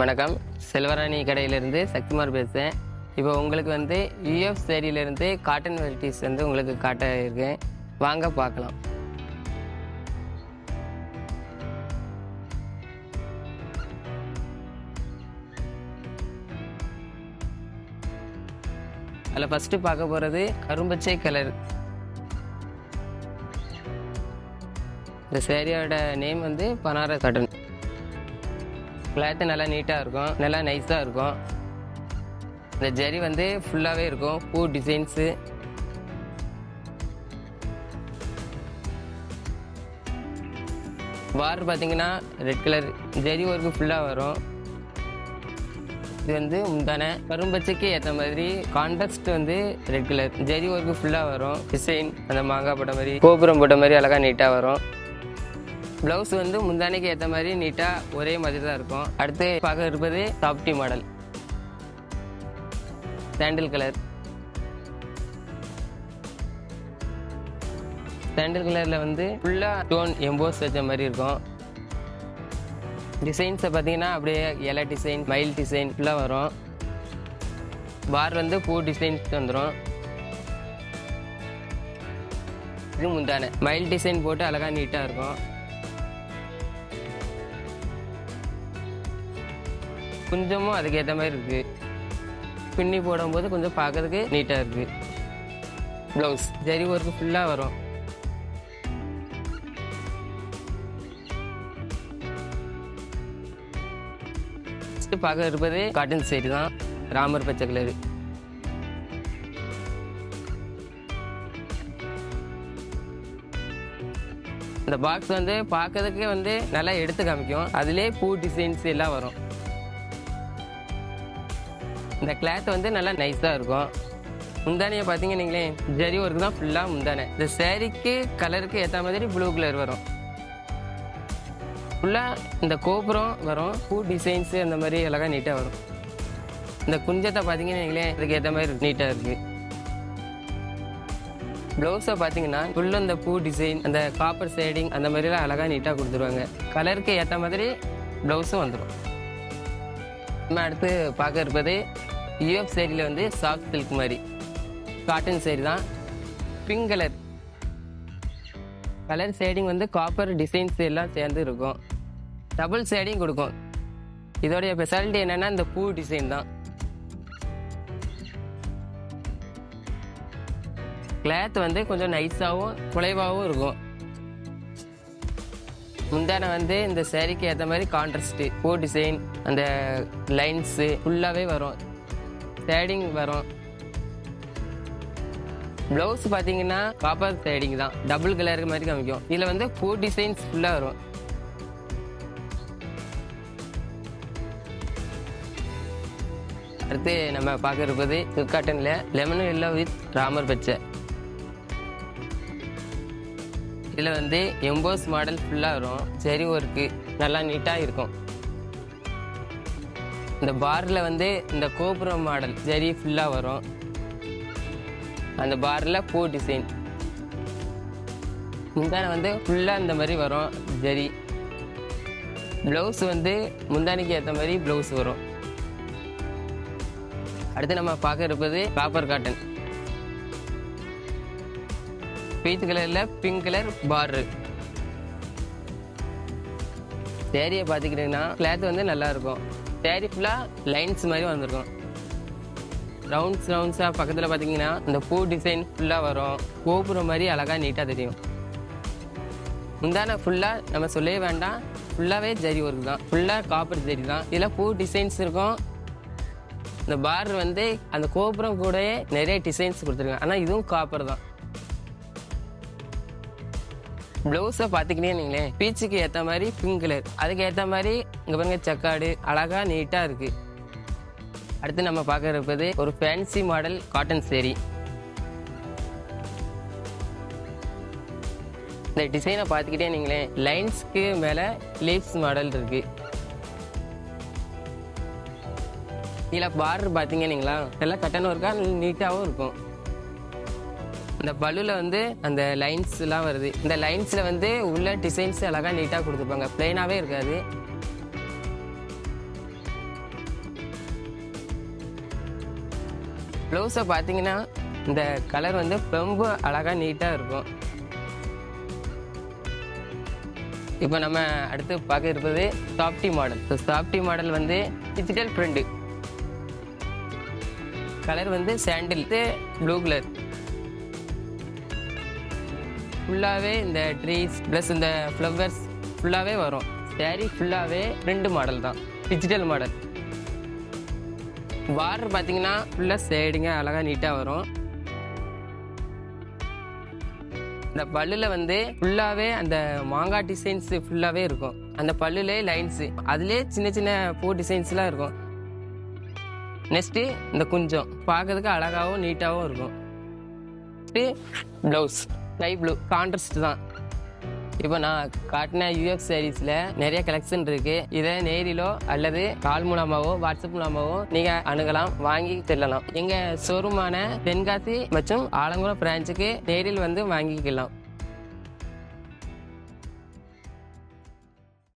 வணக்கம். செல்வராணி கடையிலேருந்து சக்திமார் பேசுகிறேன் இப்போ உங்களுக்கு வந்து யூஎஃப் சேரியிலேருந்து காட்டன் வெரைட்டிஸ் வந்து உங்களுக்கு காட்ட இருக்கேன். வாங்க பார்க்கலாம். அதில் ஃபஸ்ட்டு பார்க்க போகிறது கரும்பச்சை கலர். இந்த சேரியோட நேம் வந்து பனாரஸ் காட்டன் கிளாத்து நல்லா நீட்டாக இருக்கும். நல்லா நைஸாக இருக்கும். இந்த ஜரி வந்து ஃபுல்லாகவே இருக்கும். பூ டிசைன்ஸு பார் பார்த்தீங்கன்னா ரெட் கலர் ஜரி ஒர்க்கு ஃபுல்லாக வரும். இது வந்து முந்தான. கரும்பச்சைக்கு ஏற்ற மாதிரி கான்ட்ராஸ்ட் வந்து ரெட் கலர் ஜரி ஒர்க்கு ஃபுல்லாக வரும். டிசைன் அந்த மாங்காய் போட்ட மாதிரி கோபுரம் போட்ட மாதிரி அழகாக நீட்டாக வரும். ப்ளவுஸ் வந்து முந்தானைக்கு ஏற்ற மாதிரி நீட்டாக ஒரே மாதிரி தான் இருக்கும். அடுத்து பார்க்க இருப்பது சாப்டி மாடல் சாண்டில் கலர் சாண்டில் கலரில் வந்து ஃபுல்லாக டோன் எம்போஸ் வச்ச மாதிரி இருக்கும். டிசைன்ஸை பார்த்தீங்கன்னா அப்படியே இலை டிசைன் மயில் டிசைன் ஃபுல்லாக வரும். பார் வந்து பூ டிசைன்ஸ் வந்துடும் இது முந்தானை. மயில் டிசைன் போட்டு அழகாக நீட்டாக இருக்கும். கொஞ்சமும் அதுக்கேற்ற மாதிரி இருக்கு. பின்னி போடும்போது கொஞ்சம் பார்க்கறதுக்கு நீட்டாக இருக்கு. ப்ளவுஸ் ஜரி ஒர்க்கு ஃபுல்லாக வரும். ஃபஸ்ட்டு பார்க்க இருப்பது காட்டன் சைடு தான். ராமர் பச்சை கலரு இந்த பாக்ஸ் வந்து பார்க்கறதுக்கே வந்து நல்லா எடுத்து காமிக்கும். அதுலேயே பூ டிசைன்ஸ் எல்லாம் வரும். இந்த கிளாத் வந்து நல்லா நைஸாக இருக்கும். முந்தானியை பார்த்தீங்கன்னு நீங்களேன் ஜரி ஒர்க் தான் ஃபுல்லாக முந்தானை. இந்த சேரீக்கு கலருக்கு ஏற்ற மாதிரி ப்ளூ கலர் வரும். ஃபுல்லாக இந்த கோபுரம் வரும். பூ டிசைன்ஸு அந்த மாதிரி அழகாக நீட்டாக வரும். இந்த குஞ்சத்தை பார்த்தீங்கன்னு நீங்களேன் அதுக்கு ஏற்ற மாதிரி நீட்டாக இருக்குது ப்ளவுஸை பார்த்தீங்கன்னா ஃபுல்லாக இந்த பூ டிசைன் அந்த காப்பர் ஷேடிங் அந்த மாதிரிலாம் அழகாக நீட்டாக கொடுத்துருவாங்க. கலருக்கு ஏற்ற மாதிரி ப்ளவுஸும் வந்துடும் நம்ம அடுத்து பார்க்க இருப்பது யூஎஃப் சேரியில் வந்து சாஃப்ட் சில்க் மாதிரி. காட்டன் சேரீ தான். பிங்க் கலர் கலர் ஷேடிங் வந்து காப்பர் டிசைன்ஸ் எல்லாம் சேர்ந்து இருக்கும். டபுள் ஷேடிங் கொடுக்கும். இதோடைய ஸ்பெஷாலிட்டி என்னென்னா இந்த பூ டிசைன் தான். கிளாத் வந்து கொஞ்சம் நைஸாகவும் குலைவாகவும் இருக்கும். முந்தான வந்து இந்த சேரீக்கு ஏற்ற மாதிரி கான்ட்ரஸ்ட்டு பூ டிசைன் அந்த லைன்ஸு ஃபுல்லாகவே வரும். ஷேடிங் வரும். ப்ளவுஸ் பார்த்தீங்கன்னா காப்பர் ஷேடிங் தான். டபுள் கலருக்கு மாதிரி காமிக்கும். இதில் வந்து ஃபோர் டிசைன்ஸ் ஃபுல்லாக வரும். அடுத்து நம்ம பார்க்க இருப்பது சில்க் காட்டனில் லெமன் எல்லோ வித் ராமர் பச்சை இதில் வந்து எம்போஸ் மாடல் ஃபுல்லாக வரும். செரி ஒர்க்கு நல்லா நீட்டாக இருக்கும். இந்த பாரில் வந்து இந்த கோபுரம் மாடல் ஜரி ஃபுல்லாக வரும். அந்த பாரில் பூ டிசைன் முந்தானை வந்து ஃபுல்லாக இந்த மாதிரி வரும் ஜரி. ப்ளவுஸ் வந்து முந்தானிக்கு ஏற்ற மாதிரி ப்ளவுஸ் வரும். அடுத்து நம்ம பார்க்க இருப்பது காப்பர் காட்டன் பீச் கலரில் பிங்க் கலர் பாரு சேரியை பார்த்துக்கிட்டிங்கன்னா கிளாத் வந்து நல்லா இருக்கும். சேரீ ஃபுல்லாக லைன்ஸ் மாதிரி வந்திருக்கும். ரவுண்ட்ஸ் ரவுண்ட்ஸாக பக்கத்தில் பார்த்தீங்கன்னா இந்த பூ டிசைன் ஃபுல்லாக வரும். கோபுரம் மாதிரி அழகாக நீட்டாக தெரியும். முந்தான ஃபுல்லாக நம்ம சொல்லவே வேண்டாம். ஃபுல்லாகவே ஜரி ஒர்க் தான். ஃபுல்லாக காப்பர் ஜரி தான். இதில் பூ டிசைன்ஸ் இருக்கும். இந்த பார் வந்து அந்த கோபுரம் கூடயே நிறைய டிசைன்ஸ் கொடுத்துருக்காங்க. ஆனால் இதுவும் காப்பர் தான். ப்ளவுஸை பார்த்துக்கிட்டே நீங்களேன் பீச்சுக்கு ஏற்ற மாதிரி பிங்க் கலர் அதுக்கு ஏற்ற மாதிரி இங்கே பாருங்க செக்காடு. அழகாக நீட்டாக இருக்கு. அடுத்து நம்ம பார்க்க இருப்பது ஒரு ஃபேன்சி மாடல் காட்டன் சேரீ இந்த டிசைனை பார்த்துக்கிட்டே நீங்களேன் லைன்ஸ்க்கு மேலே லீவ்ஸ் மாடல் இருக்கு. இதில் பார்டர் பார்த்தீங்க நீங்களா நல்லா கட்டன் ஒர்க்கா நீட்டாகவும் இருக்கும். அந்த பலூல வந்து அந்த லைன்ஸ்லாம் வருது. இந்த லைன்ஸில் வந்து உள்ள டிசைன்ஸ் அழகாக நீட்டாக கொடுத்துருப்பாங்க. பிளெயினாகவே இருக்காது. ப்ளவுஸை பார்த்தீங்கன்னா இந்த கலர் வந்து ரொம்ப அழகாக நீட்டாக இருக்கும். இப்போ நம்ம அடுத்து பார்க்க இருப்பது softy model so softy model வந்து டிஜிட்டல் பிரிண்ட் கலர் வந்து சாண்டில் ப்ளூ கலர் ஃபுல்லாகவே இந்த ட்ரீஸ் ப்ளஸ் இந்த ஃப்ளவர்ஸ் ஃபுல்லாகவே வரும். சேரீ ஃபுல்லாகவே பிரிண்ட் மாடல் தான். டிஜிட்டல் மாடல் பார்டர் பார்த்தீங்கன்னா ஃபுல்லாக சேடுங்க அழகாக நீட்டாக வரும். இந்த பல்லில் வந்து ஃபுல்லாகவே அந்த மாங்காய் டிசைன்ஸ் ஃபுல்லாகவே இருக்கும். அந்த பல்லுலே லைன்ஸு அதுலேயே சின்ன சின்ன பூ டிசைன்ஸ்லாம் இருக்கும். நெக்ஸ்ட்டு இந்த குஞ்சம். பார்க்கறதுக்கு அழகாகவும் நீட்டாகவும் இருக்கும். Next blouse sky blue contrast தான். இப்போ நான் காட்டின யூஎஃப் சாரீஸில் நிறைய கலெக்ஷன் இருக்கு. இதை நேரிலோ அல்லது கால் மூலமாகவோ வாட்ஸ்அப் மூலமாகவோ நீங்கள் அணுகலாம் வாங்கி செல்லலாம் எங்கள் ஷோரூமான தென்காசி மற்றும் ஆலங்குளம் பிரான்ச்சுக்கு நேரில் வந்து வாங்கிக்கலாம்.